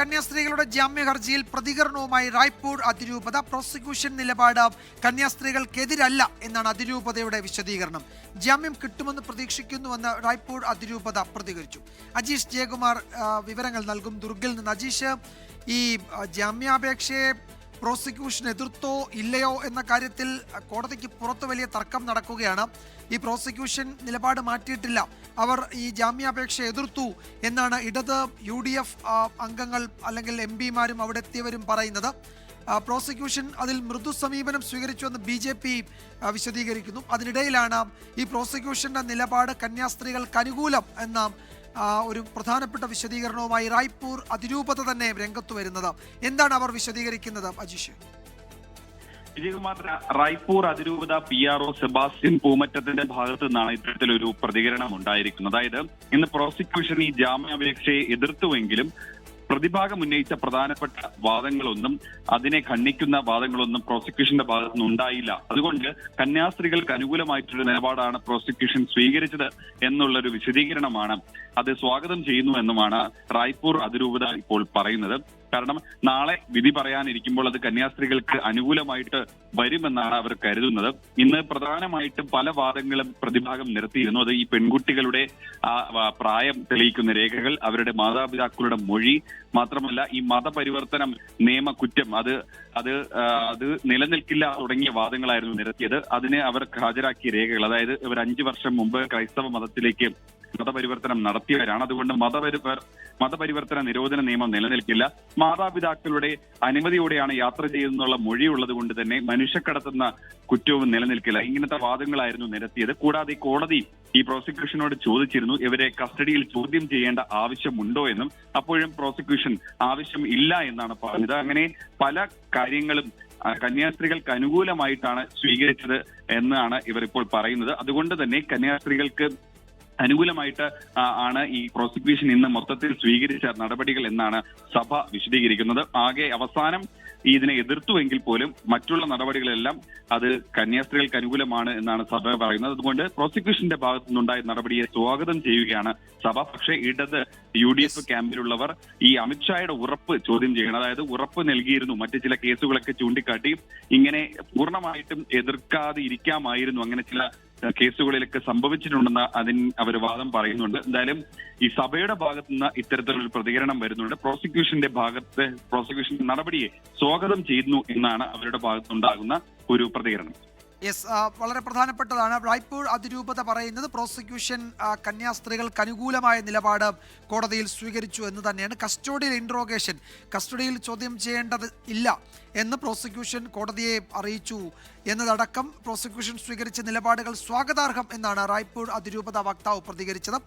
കന്യാസ്ത്രീകളുടെ ജാമ്യ ഹർജിയിൽ പ്രതികരണവുമായി റായ്പൂർ അതിരൂപത പ്രോസിക്യൂഷൻ നിലപാട് കന്യാസ്ത്രീകൾക്കെതിരല്ല എന്നാണ് അതിരൂപതയുടെ വിശദീകരണം. ജാമ്യം കിട്ടുമെന്ന് പ്രതീക്ഷിക്കുന്നുവെന്ന് റായ്പൂർ അതിരൂപത പ്രതികരിച്ചു. അജീഷ് ജയകുമാർ വിവരങ്ങൾ നൽകും ദുർഗിൽ നിന്ന്. അജീഷ് ഈ ജാമ്യാപേക്ഷയെ പ്രോസിക്യൂഷൻ എതിർത്തോ ഇല്ലയോ എന്ന കാര്യത്തിൽ കോടതിക്ക് പുറത്ത് വലിയ തർക്കം നടക്കുകയാണ്. ഈ പ്രോസിക്യൂഷൻ നിലപാട് മാറ്റിയിട്ടില്ല. അവർ ഈ ജാമ്യാപേക്ഷ എതിർത്തു എന്നാണ് ഇടത് യു ഡി എഫ് അംഗങ്ങൾ അല്ലെങ്കിൽ എം പിമാരും അവിടെ എത്തിയവരും പറയുന്നത്. പ്രോസിക്യൂഷൻ അതിൽ മൃദു സമീപനം സ്വീകരിച്ചുവെന്ന് ബി ജെ പി വിശദീകരിക്കുന്നു. അതിനിടയിലാണ് ഈ പ്രോസിക്യൂഷന്റെ നിലപാട് കന്യാസ്ത്രീകൾക്ക് അനുകൂലം എന്ന ഒരു പ്രധാനപ്പെട്ട വിശദീകരണവുമായി റായ്പൂർ അതിരൂപത തന്നെ രംഗത്ത് വരുന്നത്. എന്താണ് അവർ വിശദീകരിക്കുന്നത് അജീഷ്? വിജയകുമാറിന്റെ റായ്പൂർ അതിരൂപത പി ആർ ഒ സെബാസ്റ്റ്യൻ പൂമറ്റത്തിന്റെ ഭാഗത്തു നിന്നാണ് ഇത്തരത്തിലൊരു പ്രതികരണം ഉണ്ടായിരിക്കുന്നത്. അതായത് ഇന്ന് പ്രോസിക്യൂഷൻ ഈ ജാമ്യാപേക്ഷയെ എതിർത്തുവെങ്കിലും പ്രതിഭാഗം ഉന്നയിച്ച പ്രധാനപ്പെട്ട വാദങ്ങളൊന്നും അതിനെ ഖണ്ഡിക്കുന്ന വാദങ്ങളൊന്നും പ്രോസിക്യൂഷന്റെ ഭാഗത്തു ഉണ്ടായില്ല. അതുകൊണ്ട് കന്യാസ്ത്രീകൾക്ക് അനുകൂലമായിട്ടൊരു നിലപാടാണ് പ്രോസിക്യൂഷൻ സ്വീകരിച്ചത് എന്നുള്ളൊരു വിശദീകരണമാണ് അത് സ്വാഗതം ചെയ്യുന്നു എന്നുമാണ് റായ്പൂർ അതിരൂപത ഇപ്പോൾ പറയുന്നത്. കാരണം നാളെ വിധി പറയാനിരിക്കുമ്പോൾ അത് കന്യാസ്ത്രീകൾക്ക് അനുകൂലമായിട്ട് വരുമെന്നാണ് അവർ കരുതുന്നത്. ഇന്ന് പ്രധാനമായിട്ടും പല വാദങ്ങളും പ്രതിഭാഗം നിർത്തിയിരുന്നു അത് ഈ പെൺകുട്ടികളുടെ പ്രായം തെളിയിക്കുന്ന രേഖകൾ അവരുടെ മാതാപിതാക്കളുടെ മൊഴി മാത്രമല്ല ഈ മതപരിവർത്തനം നിയമ കുറ്റം അത് അത് അത് നിലനിൽക്കില്ല തുടങ്ങിയ വാദങ്ങളായിരുന്നു നിരത്തിയത്. അതിനെ അവർ ഹാജരാക്കിയ രേഖകൾ അതായത് ഇവർ അഞ്ചു വർഷം മുമ്പ് ക്രൈസ്തവ മതത്തിലേക്ക് മതപരിവർത്തനം നടത്തിയവരാണ്. അതുകൊണ്ട് മതപരിവർ മതപരിവർത്തന നിരോധന നിയമം നിലനിൽക്കില്ല. മാതാപിതാക്കളുടെ അനുമതിയോടെയാണ് യാത്ര ചെയ്യുന്നുള്ള മൊഴിയുള്ളത് കൊണ്ട് തന്നെ മനുഷ്യക്കടത്തുന്ന കുറ്റവും നിലനിൽക്കില്ല. ഇങ്ങനത്തെ വാദങ്ങളായിരുന്നു നിരത്തിയത്. കൂടാതെ കോടതി ഈ പ്രോസിക്യൂഷനോട് ചോദിച്ചിരുന്നു ഇവരെ കസ്റ്റഡിയിൽ ചോദ്യം ചെയ്യേണ്ട ആവശ്യമുണ്ടോ എന്നും. അപ്പോഴും പ്രോസിക്യൂഷൻ ആവശ്യം ഇല്ല എന്നാണ് പറഞ്ഞത്. അങ്ങനെ പല കാര്യങ്ങളും കന്യാസ്ത്രീകൾക്ക് അനുകൂലമായിട്ടാണ് സ്വീകരിച്ചത് എന്നാണ് ഇവർ ഇപ്പോൾ പറയുന്നത്. അതുകൊണ്ട് തന്നെ കന്യാസ്ത്രീകൾക്ക് അനുകൂലമായിട്ട് ആണ് ഈ പ്രോസിക്യൂഷൻ ഇന്ന് മൊത്തത്തിൽ സ്വീകരിച്ച നടപടികൾ എന്നാണ് സഭ വിശദീകരിക്കുന്നത്. ആകെ അവസാനം ഇതിനെ എതിർത്തുവെങ്കിൽ പോലും മറ്റുള്ള നടപടികളെല്ലാം അത് കന്യാസ്ത്രീകൾക്ക് അനുകൂലമാണ് എന്നാണ് സഭ പറയുന്നത്. അതുകൊണ്ട് പ്രോസിക്യൂഷന്റെ ഭാഗത്തു നിന്നുണ്ടായ നടപടിയെ സ്വാഗതം ചെയ്യുകയാണ് സഭ. പക്ഷേ ഇടത് യു ഡി എഫ് ക്യാമ്പിലുള്ളവർ ഈ അമിത്ഷായുടെ ഉറപ്പ് ചോദ്യം ചെയ്യണം. അതായത് ഉറപ്പ് നൽകിയിരുന്നു. മറ്റ് ചില കേസുകളൊക്കെ ചൂണ്ടിക്കാട്ടി ഇങ്ങനെ പൂർണമായിട്ടും എതിർക്കാതെ ഇരിക്കാമായിരുന്നു. അങ്ങനെ ചില കേസുകളിലൊക്കെ സംഭവിച്ചിട്ടുണ്ടെന്ന് അതിന് അവർ വാദം പറയുന്നുണ്ട്. എന്തായാലും ഈ സഭയുടെ ഭാഗത്തു നിന്ന് ഇത്തരത്തിലൊരു പ്രതികരണം വരുന്നുണ്ട്. പ്രോസിക്യൂഷന്റെ ഭാഗത്ത് പ്രോസിക്യൂഷൻ നടപടിയെ സ്വാഗതം ചെയ്യുന്നു എന്നാണ് അവരുടെ ഭാഗത്തുണ്ടാകുന്ന ഒരു പ്രതികരണം. യെസ് വളരെ പ്രധാനപ്പെട്ടതാണ്. റായ്പൂർ അതിരൂപത പറയുന്നത് പ്രോസിക്യൂഷൻ കന്യാസ്ത്രീകൾക്ക് അനുകൂലമായ നിലപാട് കോടതിയിൽ സ്വീകരിച്ചു എന്ന് തന്നെയാണ്. കസ്റ്റോഡിയിൽ ഇൻട്രോഗേഷൻ കസ്റ്റഡിയിൽ ചോദ്യം ചെയ്യേണ്ടത് ഇല്ല എന്ന് പ്രോസിക്യൂഷൻ കോടതിയെ അറിയിച്ചു എന്നതടക്കം പ്രോസിക്യൂഷൻ സ്വീകരിച്ച നിലപാടുകൾ സ്വാഗതാർഹം എന്നാണ് റായ്പൂർ അതിരൂപത വക്താവ് പ്രതികരിച്ചത്.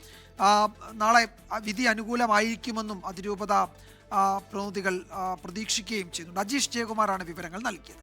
നാളെ വിധി അനുകൂലമായിരിക്കുമെന്നും അതിരൂപത പ്രതിനിധികൾ പ്രതീക്ഷിക്കുകയും ചെയ്യുന്നുണ്ട്. അജീഷ് ജയകുമാറാണ് വിവരങ്ങൾ നൽകിയത്.